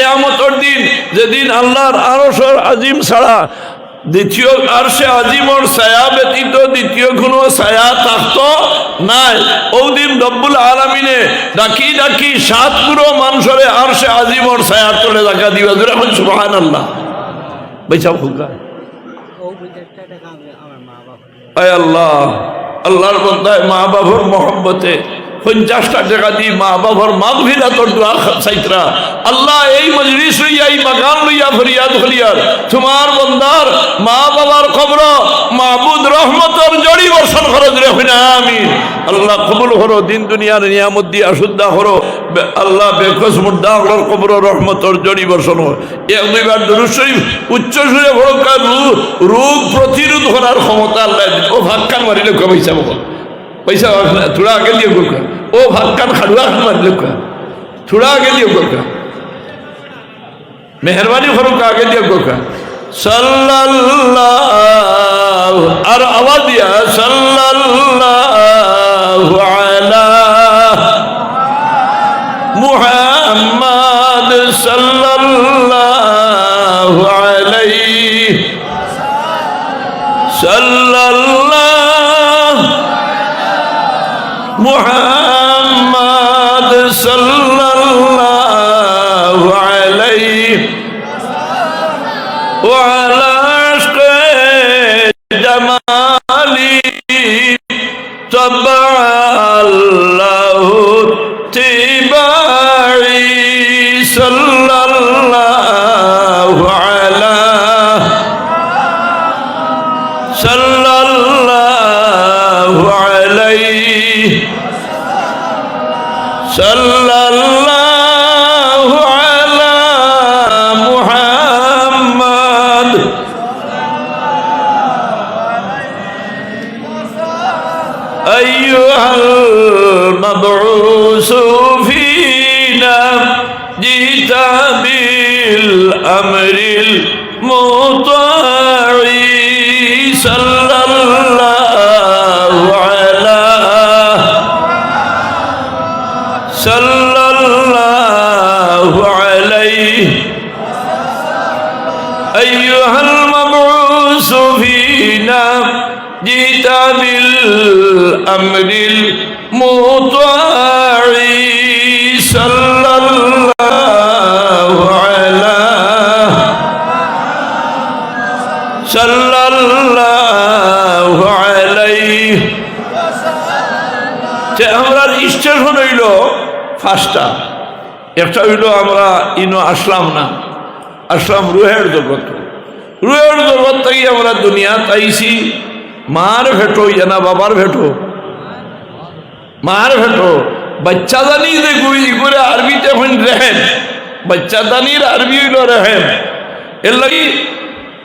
কেয়ামতর দিন, যেদিন আল্লাহর আরসর আজিম ছাড়া দ্বিতীয় আর সে আজিমর ছায়া ব্যতীত দ্বিতীয় কোনো ছায়া থাকত নাই। ওদিন রব্বুল আলমিনে ডাকি ডাকি সাত পুরো মানুষরে আর সে আজিমর ছায়ার তোলে দেখা দিবা। জোরে এখন সুবাহান আল্লাহ বেচাও ফুকা। আল্লাহ, আল্লাহর বন্দায় মা বাবার মহব্বতে পঞ্চাশটা টাকা দিয়ে মা বাবার মাঘ ভিড়া তোর দোয়া চাইতরা। আল্লাহ, এই মজলিস লইয়া, এই বাগান লইয়া, ফরিয়াদ ফরিয়াদ। তোমার বন্দার মা বাবার খবর মাহবুদ রহমতর জড়ি বর্ষণ খরচ রে হইনা আমি আল্লাহ কবুল হরো দিন দুনিয়ার নিয়ামত দিয়া শুদ্ধা হরো আল্লাহ বেকস মুদ্দা হলোর কবর রহমতর জড়ি বর্ষণ এক দুইবার দরুদ শরীফ, উচ্চ সুরে ভরকার রোগ প্রতিরোধ করার ক্ষমতা আল্লাহ ও ভাক্কান মারিলে কবে বকল পয়সা থোড়া আগে দিয়ে গোকা ও ভাক্কান খাড়ুয়া মারিলে কা থোড়া আগে দিয়ে গোকা মেহরবানি ফরুক আগে দিয়ে গোকা সাল্লাল্লাহ, আর আওয়াজ দিয়া, সাল্লাল্লাহু আলা মুহাম্মদ সাল্লাল্লাহু আলাইহি সাল্লাল্লাহু মুহাম্মদ সাল্লাল্লাহু আলাইহি ওয়া আলা জামালি তবাল্লাহু তি بالأمر المطاع صلى الله على صلى الله عليه. أيها المبعوث فينا جئت بالأمر المطاع صلى الله عليه যে আমরা স্টেশন হইল ফার্স্টটা একটা হইল আমরা ইনো আসলাম না আসলাম রুহের জগৎ রুহের জগৎ থেকে আমরা দুনিয়া তাইছি মার ভেটো না বাবার ভেটো মার ভেটো বাচ্চা জানি যে গুই করে আরবিতে এখন রেহেন বাচ্চা দানির আরবি হইল রেহেন এর লাগি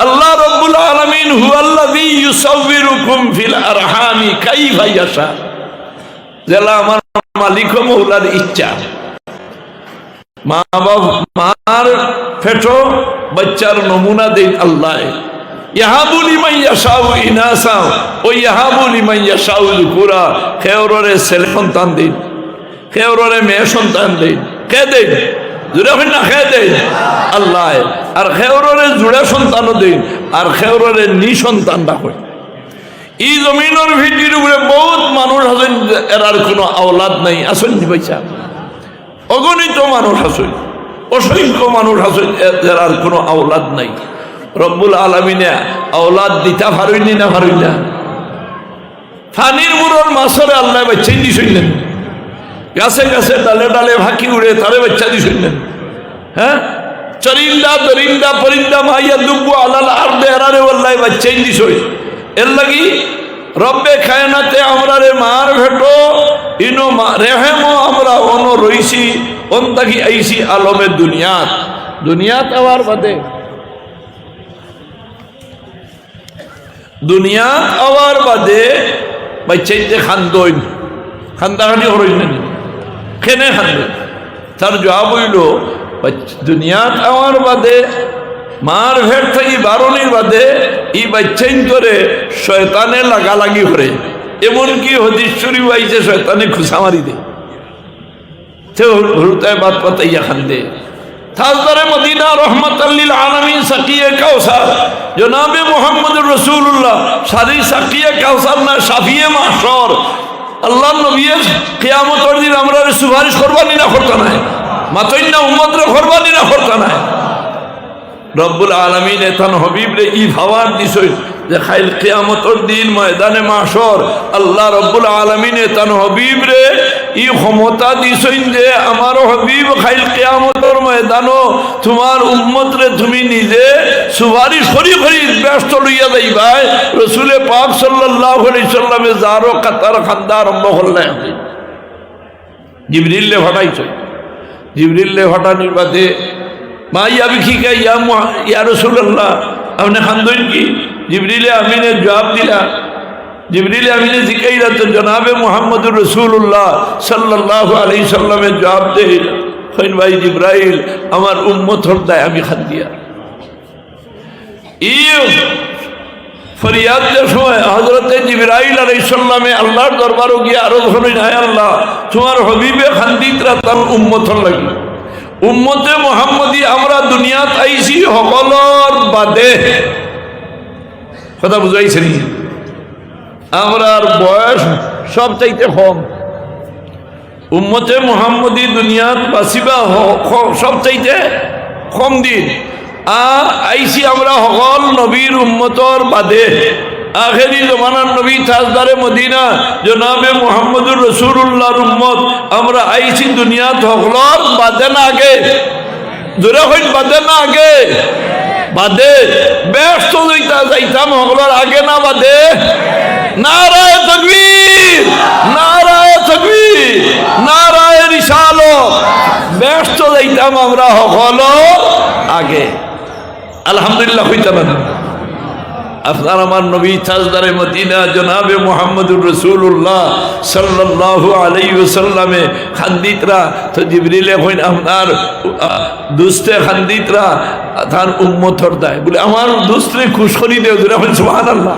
আল্লাহ রাব্বুল আলামিন হুয়াল্লাযী ইউসাউবিরুকুম ফিল আরহামি ছেলে সন্তান দিন খেওররে মেয়ে সন্তান দিন, কে দেন? না খেয়ে দেন? আল্লাহ। আর খেওররে জুড়ে সন্তানও দিন, আর খেওররে নি সন্তান রাখেন ই জমিনের ভিত্তির উপরে বহুত মানুষ আছেন এরার কোনো আওলাদ নাই আসেন পয়সা। অগণিত মানুষ আছে অসংখ্য মানুষ আছে এরার কোনো আওলাদ নাই। রব্বুল আলমিনে আওলাদ দিতা পারইনি না পারই না। ফানির মুরর মাছরে আল্লাহ বাচ্চা দি শুনলেন। গাছে গাছে ডালে ডালে ভাকি উড়ে তারে বাচ্চা দি শুনলেন। হ্যাঁ? চরিন্দা দরিন্দা পরিন্দা মাইয়া, দুব্বু, আলাল আর দে এরারে আল্লাহ বাচ্চা দি শুই এর লাগি রব্বে খায়নাতে আমরা রে মার ভেটো ইনো রেহেমো আমরা অন রইছি অন থাকি আইসি আলমে দুনিয়াত। দুনিয়াত আওয়ার বাদে দুনিয়াত আওয়ার বাদে বাচ্চাইতে খান্দইন। খান্দাখানি হরইন না কেনে খান্দইন? তার জবাব হইল দুনিয়াত আওয়ার বাদে, মার ভেট থাকি বারণির বাদে, ই বাচ্চাইন করে শয়তানে লাগালাগি করে। এমনকি হদিশ্বরী বাইছে শয়তানে খুশা মারি দে। সে হরুতায় বাদ সাকিয়ে কাউসার। জনাবে মোহাম্মদ আল্লাহ দিন আমরা সুপারিশ করবানি না করতে মাতই না উম্মদরে করবানি না নাই। রব্বুল আলমিন এথান হবিব রে ই ভাবার দিছই যে খাইল কিয়ামতর দিন ময়দানে মাসর আল্লাহ রব্বুল আলমিন এথান হবিব রে ই ক্ষমতা দিছইন যে আমার হবিব খাইল কিয়ামতর ময়দানো তোমার উম্মত রে তুমি নিজে সুপারিশ করি করি ব্যস্ত লইয়া যাইবাই। রসুলে পাক আলাইহি সাল্লামে যারো কাতার খান্দা আরম্ভ করলেন। জিবরিল্লে ভাটাইছ জিবরিল্লে ভাটানির বাদে মা ইয়াবি কি কে, ইয়া ইয়া রসুল্লাহ আপনি খান্দইন কি? জিবরিলে আমিনে জবাব দিলা। জিবরিলে আমিনে জিকাইলা তো জনাবে মোহাম্মদুর রসুল্লাহ সাল্লাল্লাহু আলাইহি সাল্লামের জবাব দে হইন ভাই জিব্রাইল, আমার উম্মত হরদায় আমি খান্দিয়া। ইউ ফরিয়াদের সময় হজরতে জিবরাইল আলাইসাল্লামে আল্লাহর দরবারও গিয়ে আরও ধরেন হায় আল্লাহ, তোমার হবিবে খান্দিতরা তার উম্মত লাগি উম্মতে মোহাম্মদী আমরা দুনিয়াত আইছি সকলর বাদে। কথা বুঝাইছে আমরার বয়স সব চাইতে কম। উম্মতে মোহাম্মদী দুনিয়াত বাঁচিবা সব চাইতে কম দিন। আইসি আমরা সকল নবীর উম্মতর বাদে। আখেরি জমানার নবী তাজদারে মদিনা, জনাবে মোহাম্মদুর রসুল্লাহর উম্মত। আমরা আইসি দুনিয়াত সকলর বাদে না আগে। জোরে হইন বাদে না আগে। বাদে। ব্যস্ত যাইতা, যাইতাম সকলর আগে না বাদে। নারায় তকবীর নারায় তকবীর, নারায় রিসালো ব্যস্ত যাইতাম আমরা সকল আগে। আলহামদুলিল্লাহ হইতাম না। আপনার আমার নবী তাজদারে মদিনা জনাবে মোহাম্মদুর রসুল্লাহ সাল্লাল্লাহু আলাই ওসাল্লামে খান্দিতরা তো জিবরিলে হইন আপনার দুস্তে খান্দিতরা তার উম্মতর দেয়। বলে, আমার দুস্তে খুশ করি দেও দুরা হইন সুবহান আল্লাহ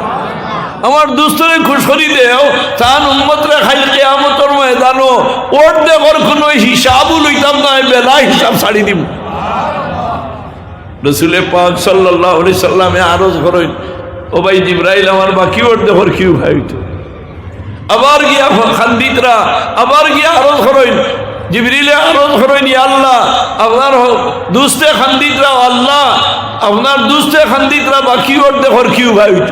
আমার দুস্তরে খুশ করি দেও, তার উম্মতরে খাই কেয়ামতর ময়দানো ওর দেখর কোনো হিসাবও লইতাম না বেলা হিসাব ছাড়ি দিব রসুলে পাক সাল্লাহ আলি সাল্লামে আরজ করেন ও ভাই জিব্রাইল আমার বাকি ওর দেহর কিউ ভাইত আবার গিয়া খান্দিতরা আবার গিয়া আরজ করেন জিবরিলে আরজ করেন আল্লাহ, আপনার দুস্তে খান্দিতরা আল্লাহ, আপনার দুস্তে খান্দিতরা বাকি ওর দেহর কিউ ভাইত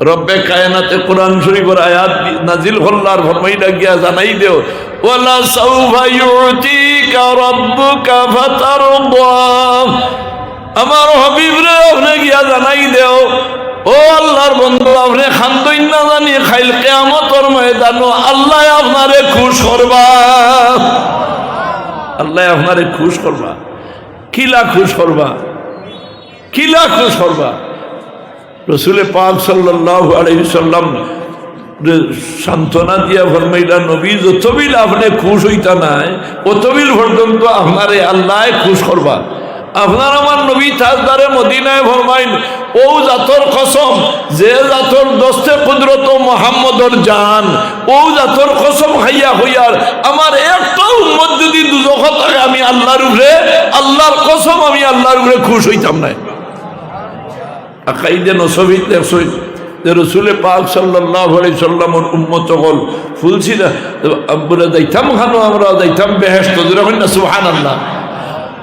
রব্বে কায়নাতে কোরআন শরীফের আয়াত নাজিল হল্লার ফরমাইলা গিয়া জানাই দেও। ওয়ালা সাউফা ইউতিকা রাব্বুকা ফাতারদা আমার হাবিব রে আপনি গিয়া জানাই দেও। ও আল্লাহর বন্ধু, আপনি খান্দইন না জানি, খাইল কেয়ামতর ময়দান আল্লাহ আপনারে খুশ করবা। আল্লাহ আপনারে খুশ করবা। কিলা খুশ করবা? কিলা খুশ করবা? রসুলে পাক সাল্লাহ আলহিসাল্লাম সান্ত্বনা দিয়া ফরমাইলা, নবী যতবিল আপনি খুশ হইতা নাই অতবিল পর্যন্ত আপনারে আল্লাহ খুশ করবা। আপনার আমার নবী তাজদারে মদিনায় ফরমাইন, ও জাতর কসম, যে জাতর দস্তে কুদরত মোহাম্মদর জান, ও জাতর কসম খাইয়া হইয়ার, আমার একটা উম্মত যদি দুজখ থাকে, আমি আল্লাহর উপরে, আল্লাহর কসম আমি আল্লাহর উপরে খুশ হইতাম নাই আকাইদে নসবিত দেখছই যে রসুলে পাক সাল্লাহ সাল্লামর উম্মত হল ফুলছিল আব্বুরা যাইতাম খানো আমরা যাইতাম বেহেস্ত যেরকম না সুহান আল্লাহ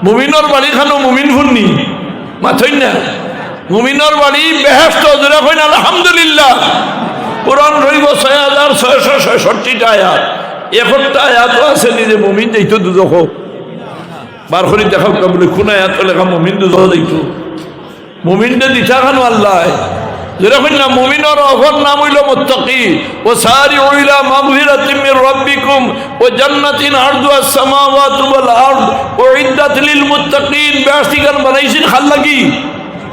মুমিনর বাড়ি খানো মুমিন ফুননি। মাথই না। মুমিনর বাড়ি বেহেস্ত যেরকম আলহামদুলিল্লাহ। কোরআন রইব ছয় হাজার ছয়শো ছয়ষট্টিটা আয়াত। একটা আয়াতও আছে নিজে মুমিন যাইতো দুজখ বার করে দেখাও বলে, কোন আয়াত লেখা মুমিন দুজখ যাইতো মুমিনটা দিতা খানো আল্লাহ। যেরকম না নাম হইল মুত্তাকি। ও সারি ওইলা মাগফিরাতিন মির রাব্বিকুম। ও জান্নাতিন আরদুয়াস সামাওয়াতু ওয়াল আরদ। ও ইদ্দাত লিল মুত্তাকিন। গান বানাইছেন খাল লাগি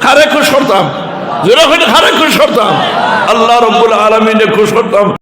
খারে খুশ করতাম। যেরকম খারে খুশ করতাম। আল্লাহ রব্বুল আলমিনে খুশ করতাম।